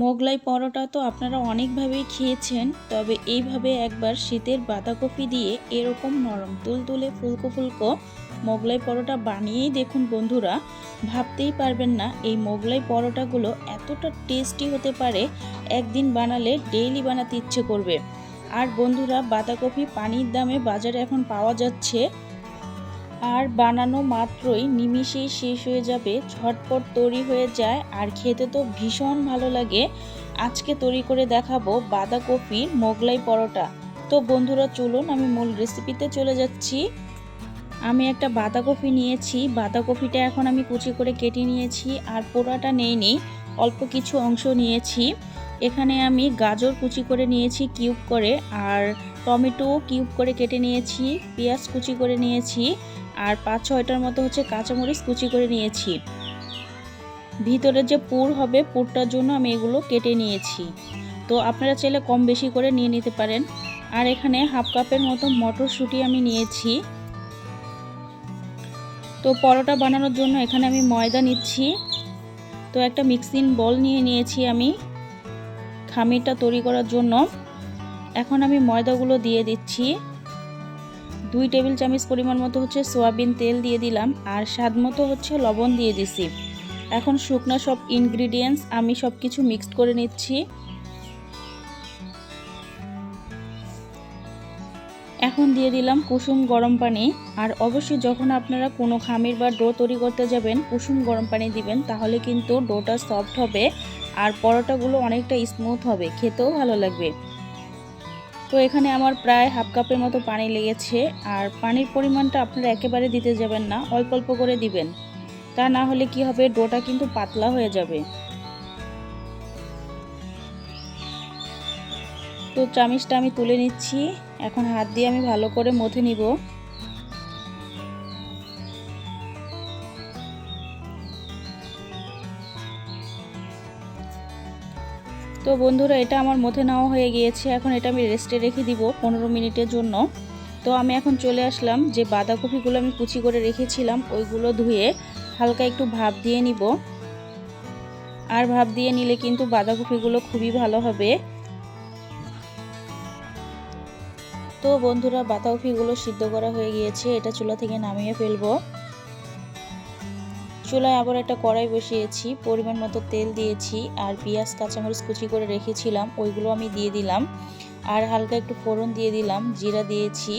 মোগলাই পরোটা তো আপনারা অনেকভাবেই খেয়েছেন, তবে এইভাবে একবার শীতের বাঁধাকপি দিয়ে এরকম নরম তুলতুলে ফুলকো ফুলকো মোগলাই পরোটা বানিয়েই দেখুন বন্ধুরা। ভাবতেই পারবেন না এই মোগলাই পরোটাগুলো এতটা টেস্টি হতে পারে, একদিন বানালে ডেইলি বানাতে ইচ্ছে করবে। আর বন্ধুরা, বাঁধাকপি পানির দামে বাজারে এখন পাওয়া যাচ্ছে। আর বানানো মাত্রই নিমিষেই শেষ হয়ে যাবে, ঝটপট তৈরি হয়ে যায়, আর খেতে তো ভীষণ ভালো লাগে। আজকে তৈরি করে দেখাবো বাঁধাকপির মোগলাই পরোটা। তো বন্ধুরা, চলুন আমি মূল রেসিপিতে চলে যাচ্ছি। আমি একটা বাঁধাকপি নিয়েছি, বাঁধাকপিটা এখন আমি কুচি করে কেটে নিয়েছি, আর পোড়াটা নেইনি, অল্প কিছু অংশ নিয়েছি। এখানে আমি গাজর কুচি করে নিয়েছি কিউব করে, আর টমেটো কিউব করে কেটে নিয়েছি, পেঁয়াজ কুচি করে নিয়েছি, আর পাঁচ ছয়টার মতো হচ্ছে কাঁচামরিচ কুচি করে নিয়েছি। ভিতরে যে পুর হবে, পুরটার জন্য আমি এগুলো কেটে নিয়েছি। তো আপনারা চাইলে কম বেশি করে নিয়ে নিতে পারেন। আর এখানে হাফ কাপের মতো মটরশুঁটি আমি নিয়েছি। তো পরোটা বানানোর জন্য এখানে আমি ময়দা নিচ্ছি। তো একটা মিক্সিং বল নিয়ে নিয়েছি আমি। খামিরটা তৈরি করার জন্য এখন আমি ময়দাগুলো দিয়ে দিচ্ছি। দুই টেবিল চামচ পরিমাণ মতো হচ্ছে সোয়াবিন তেল দিয়ে দিলাম আর স্বাদ মতো হচ্ছে লবণ দিয়ে দিছি। এখন শুকনো সব ইনগ্রিডিয়েন্টস আমি সব কিছু মিক্সড করে নিচ্ছি। এখন দিয়ে দিলাম কুসুম গরম পানি আর অবশ্যই যখন আপনারা কোনো খামির বা ডো তৈরি করতে যাবেন, কুসুম গরম পানি দিবেন, তাহলে কিন্তু ডোটা সফট হবে। আর পরোটাগুলো অনেকটা স্মুথ হবে, খেতেও ভালো লাগবে। তো এখানে আমার প্রায় হাফ কাপের মতো পানি লেগেছে, আর পানির পরিমাণটা আপনারা একেবারে দিতে যাবেন না, অল্প অল্প করে দিবেন। তা না হলে কি হবে, ডোটা কিন্তু পাতলা হয়ে যাবে। তো চামিচটা আমি তুলে নিচ্ছি, এখন হাত দিয়ে আমি ভালো করে মথে নিব। তো বন্ধুরা, এটা আমার মধ্যে নেওয়া হয়ে গিয়েছে। এখন এটা আমি রেস্টে রেখে দিব পনেরো মিনিটের জন্য। তো আমি এখন চলে আসলাম যে বাঁধাকপিগুলো আমি কুচি করে রেখেছিলাম, ওইগুলো ধুয়ে হালকা একটু ভাপ দিয়ে নিব। আর ভাপ দিয়ে নিলে কিন্তু বাঁধাকপিগুলো খুবই ভালো হবে। তো বন্ধুরা, বাঁধাকপিগুলো সিদ্ধ করা হয়ে গিয়েছে। এটা চুলা থেকে নামিয়ে ফেলব। চুলায় আবার একটা কড়াই বসিয়েছি, পরিমাণ মতো তেল দিয়েছি আর পেঁয়াজ, কাঁচামরিচ কুচি করে রেখেছিলাম, ওইগুলো আমি দিয়ে দিলাম আর হালকা একটু ফোড়ন দিয়ে দিলাম, জিরা দিয়েছি।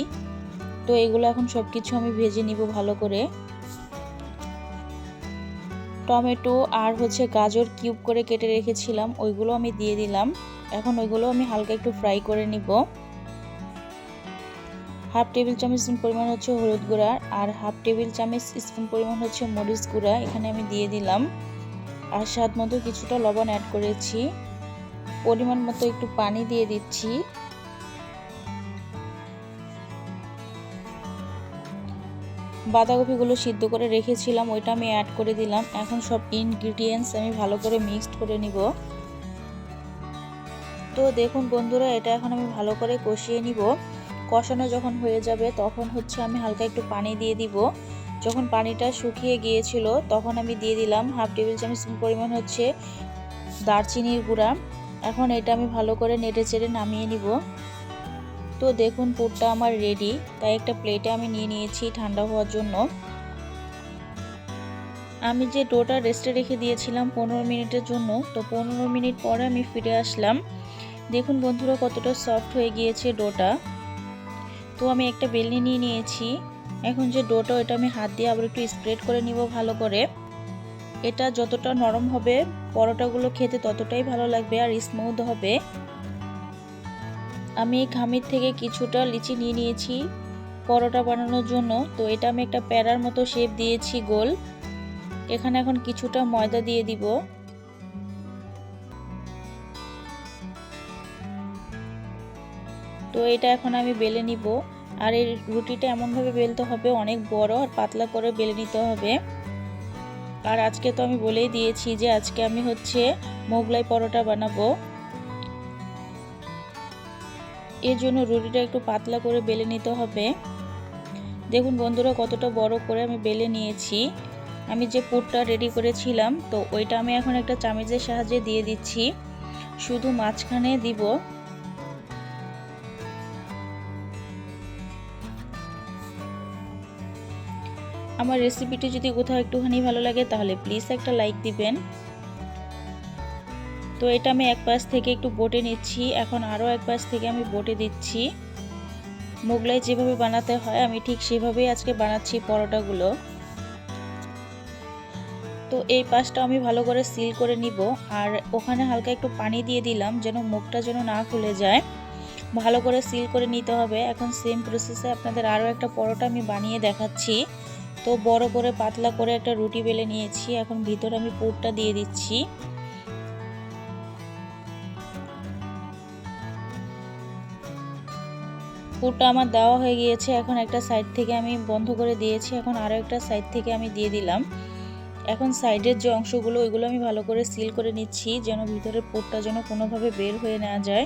তো এগুলো এখন সব কিছু আমি ভেজে নিব ভালো করে। টমেটো আর হচ্ছে গাজর কিউব করে কেটে রেখেছিলাম, ওইগুলো আমি দিয়ে দিলাম। এখন ওইগুলো আমি হালকা একটু ফ্রাই করে নিব। হাফ টেবিল চামচ স্পুন পরিমাণ হচ্ছে হলুদ গুঁড়া আর হাফ টেবিল চামচ স্পুন পরিমাণ হচ্ছে মরিচ গুঁড়া, এখানে আমি দিয়ে দিলাম। আর স্বাদ মতো কিছুটা লবণ অ্যাড করেছি। পরিমাণ মতো একটু পানি দিয়ে দিচ্ছি। বাঁধাকপিগুলো সিদ্ধ করে রেখেছিলাম, ওইটা আমি অ্যাড করে দিলাম। এখন সব ইনগ্রিডিয়েন্টস আমি ভালো করে মিক্সড করে নিব। তো দেখুন বন্ধুরা, এটা এখন আমি ভালো করে কষিয়ে নিব। কষানো যখন হয়ে যাবে, তখন হচ্ছে আমি হালকা একটু পানি দিয়ে দিব। যখন পানিটা শুকিয়ে গিয়েছিল, তখন আমি দিয়ে দিলাম হাফ টেবিল চামচ পরিমাণ হচ্ছে দারচিনির গুঁড়া। এখন এটা আমি ভালো করে নেড়ে চেড়ে নামিয়ে নিব। তো দেখুন পুরটা আমার রেডি তাই একটা প্লেটে আমি নিয়ে নিয়েছি ঠান্ডা হওয়ার জন্য। আমি যে ডোটা রেস্টে রেখে দিয়েছিলাম পনেরো মিনিটের জন্য, তো পনেরো মিনিট পরে আমি ফিরে আসলাম। দেখুন বন্ধুরা কতটা সফট হয়ে গিয়েছে ডোটা। তো আমি একটা বেলনি নিয়ে নিয়েছি। এখন যে ডোটা এটা আমি হাত দিয়ে আবার একটু স্প্রেড করে নিব ভালো করে। এটা যতটা নরম হবে, পরোটাগুলো খেতে ততটাই ভালো লাগবে আর স্মুথ হবে। আমি খামির থেকে কিছুটা লিচি নিয়ে নিয়েছি পরোটা বানানোর জন্য। তো এটা আমি একটা প্যারার মতো শেপ দিয়েছি গোল। এখানে এখন কিছুটা ময়দা দিয়ে দিব। তো এটা এখন আমি বেলে নিব। আর এই রুটিটা এমনভাবে বেলতে হবে, অনেক বড় আর পাতলা করে বেলে নিতে হবে। আর আজকে তো আমি বলেই দিয়েছি যে আজকে আমি হচ্ছে মোগলাই পরোটা বানাবো। এর জন্য রুটিটা একটু পাতলা করে বেলে নিতে হবে। দেখুন বন্ধুরা, কতটা বড় করে আমি বেলে নিয়েছি। আমি যে পুরটা রেডি করেছিলাম, তো ওইটা আমি এখন একটা চামিচের সাহায্যে দিয়ে দিচ্ছি। শুধু মাঝখানে দিব। আমার রেসিপিটি যদি কোথাও একটুখানি ভালো লাগে, তাহলে প্লিজ একটা লাইক দিবেন। তো এটা আমি এক পাশ থেকে একটু বটে নিচ্ছি। এখন আরও এক পাশ থেকে আমি বটে দিচ্ছি। মোগলাই যেভাবে বানাতে হয়, আমি ঠিক সেভাবেই আজকে বানাচ্ছি পরোটাগুলো। তো এই পাশটা আমি ভালো করে সিল করে নিব। আর ওখানে হালকা একটু পানি দিয়ে দিলাম, যেন মুখটা যেন না খুলে যায়। ভালো করে সিল করে নিতে হবে। এখন সেম প্রসেসে আপনাদের আরও একটা পরোটা আমি বানিয়ে দেখাচ্ছি। তো বড় করে পাতলা করে একটা রুটি বেলে নিয়েছি। এখন ভিতরে আমি পুরটা দিয়ে দিচ্ছি। পুরটা আমার দেওয়া হয়ে গিয়েছে। এখন একটা সাইড থেকে আমি বন্ধ করে দিয়েছি। এখন আরও একটা সাইড থেকে আমি দিয়ে দিলাম। এখন সাইডের যে অংশগুলো, ওইগুলো আমি ভালো করে সিল করে নিচ্ছি, যেন ভিতরের পুরটা যেন কোনোভাবে বের হয়ে না যায়।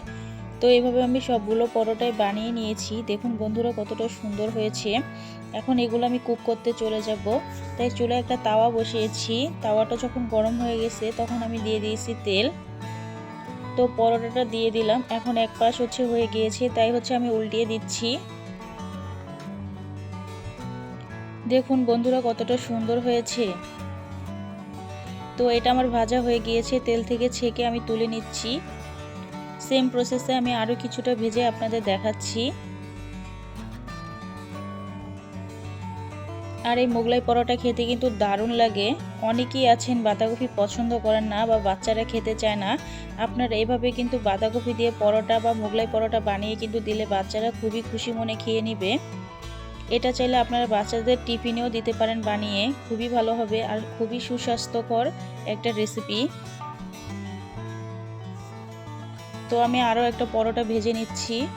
তো এইভাবে আমি সবগুলো পরোটাই বানিয়ে নিয়েছি। দেখুন বন্ধুরা কতটা সুন্দর হয়েছে। এখন এগুলো আমি কুক করতে চলে যাব। তাই চুলে একটা তাওয়া বসিয়েছি। তাওয়াটা যখন গরম হয়ে গেছে তখন আমি দিয়ে দিয়েছি তেল। তো পরোটাটা দিয়ে দিলাম। এখন এক পাশ হচ্ছে হয়ে গিয়েছে, তাই হচ্ছে আমি উল্টিয়ে দিচ্ছি। দেখুন বন্ধুরা কতটা সুন্দর হয়েছে। তো এটা আমার ভাজা হয়ে গিয়েছে। তেল থেকে ছেঁকে আমি তুলে নিচ্ছি। সেম প্রসেসে আমি আরও কিছুটা ভেজে আপনাদের দেখাচ্ছি। আর এই মোগলাই পরোটা খেতে কিন্তু দারুণ লাগে। অনেকেই আছেন বাঁধাকপি পছন্দ করেন না বা বাচ্চারা খেতে চায় না। আপনারা এইভাবে কিন্তু বাঁধাকপি দিয়ে পরোটা বা মোগলাই পরোটা বানিয়ে কিন্তু দিলে বাচ্চারা খুবই খুশি মনে খেয়ে নিবে। এটা চাইলে আপনারা বাচ্চাদের টিফিনেও দিতে পারেন বানিয়ে। খুবই ভালো হবে আর খুবই সুস্বাস্থ্যকর একটা রেসিপি তো আমি আরও একটা পরোটা ভেজে নিচ্ছি।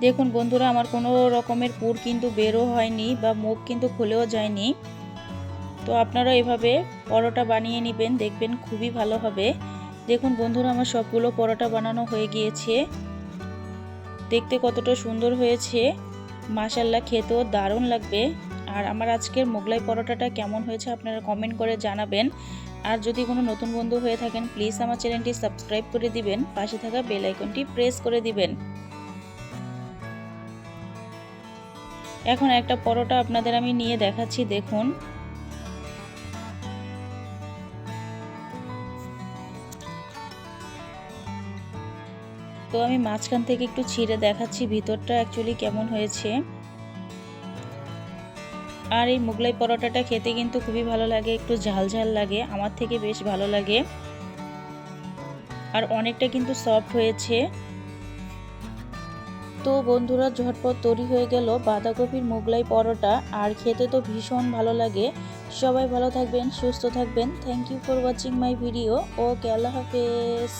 দেখুন বন্ধুরা, আমার কোনো রকমের পুর কিন্তু বেরো হয়নি বা মুখ কিন্তু খুলেও যায়নি। তো আপনারা এভাবে পরোটা বানিয়ে নেবেন, দেখবেন খুবই ভালো হবে। দেখুন বন্ধুরা, আমার সবগুলো পরোটা বানানো হয়ে গিয়েছে। দেখতে কতটা সুন্দর হয়েছে। মাসাল্লা খেতেও দারুণ লাগবে। আর আমার আজকের মোগলাই পরোটাটা কেমন হয়েছে আপনারা কমেন্ট করে জানাবেন। আর যদি কোনো নতুন বন্ধু হয়ে থাকেন প্লিজ আমার চ্যানেলটি সাবস্ক্রাইব করে দিবেন, পাশে থাকা বেল আইকনটি প্রেস করে দিবেন। এখন একটা পরোটা আপনাদের আমি নিয়ে দেখাচ্ছি, দেখুন। তো আমি মাঝখান থেকে একটু ছিঁড়ে দেখাচ্ছি ভিতরটা অ্যাকচুয়ালি কেমন হয়েছে। আর এই মোগলাই পরোটাটা খেতে কিন্তু খুবই ভালো লাগে, একটু ঝাল ঝাল লাগে, আমার থেকে বেশ ভালো লাগে। আর অনেকটা কিন্তু সফট হয়েছে। তো বন্ধুরা, ঝটপট তৈরি হয়ে গেল বাঁধাকপির মোগলাই পরোটা, আর খেতে তো ভীষণ ভালো লাগে। সবাই ভালো থাকবেন, সুস্থ থাকবেন। Thank you for watching my video ও আল্লাহ হাফেজ।